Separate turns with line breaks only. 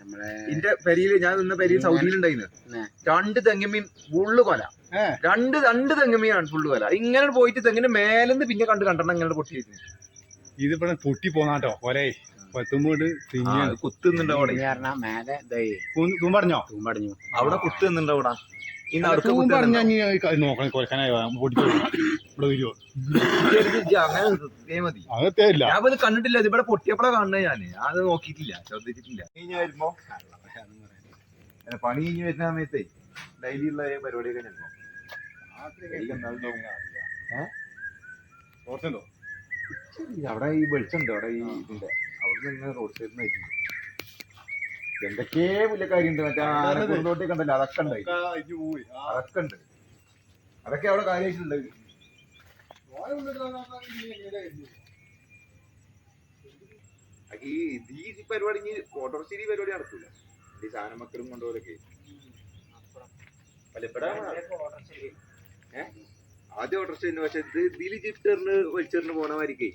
നമ്മളെ
ഇന്റെ പെരിയിൽ ഞാൻ നിന്ന പെരിയിൽ
സൗദിയിലുണ്ടായിരുന്നു.
രണ്ട് തെങ്ങമീൻ ഫുള്ള് കൊല. രണ്ട് രണ്ട് തെങ്ങമീനാണ് ഫുള്ള് കൊല. ഇങ്ങനെ പോയിട്ട് തെങ്ങിന്റെ മേലെന്ന് പിന്നെ കണ്ട് കണ്ടെണ്ണം ഇങ്ങനെ പൊട്ടി
ഇതിപ്പോ പൊട്ടി പോന്നാട്ടോ കൊലേ. പത്തുമ്പോട്ട് കുത്തുന്നുണ്ടോ
കുത്തുന്നുണ്ട് അവിടെ.
പറഞ്ഞാ
അവിടെ കുത്തുന്നുണ്ട് അവിടെ. ഈ നടുക്ക്.
നോക്കണം ഇവിടെ വരുമോ
ഇജ്ജ് ഇജ്ജ് അങ്ങനെ നിർത്തിയേ മതി.
അതൊക്കെ ഇല്ല
ഞാൻ ഇത് കണ്ടിട്ടില്ല ഇത് ഇവിടെ പൊട്ടിയപ്പോഴാ കാണുന്നത് ഞാൻ. അത് നോക്കിയിട്ടില്ല ശ്രദ്ധിച്ചിട്ടില്ല. കഴിഞ്ഞ് വരുമ്പോ. പണി കഴിഞ്ഞ് വരുന്ന സമയത്തെ ഡെയിലി ഉള്ള പരിപാടിയൊക്കെ ചിലപ്പോ അവിടെ ഈ വെളിച്ചുണ്ട് അവിടെ ഈ ഇതിന്റെ. അവിടെ നിന്ന് റോഡ് സൈഡിൽ നിന്ന് എന്തൊക്കെ വലിയ കാര്യം മറ്റേ കണ്ടല്ലോ? അതൊക്കെ അതൊക്കെ ഉണ്ട്. അതൊക്കെ അവിടെ കാര്യമായിട്ടുണ്ട് ഈ ഇത് ഈ പരിപാടി ഇനി പരിപാടി നടക്കൂല? ഈ സാധനം മക്കളും കൊണ്ടുപോലൊക്കെ? ആദ്യം ഓട്ടോറിക്ഷ പക്ഷെ ഇത് ഇതിൽ ജിപ്റ്ററിന് വലിച്ചെറിഞ്ഞ് പോണ മാതിരിക്കേ.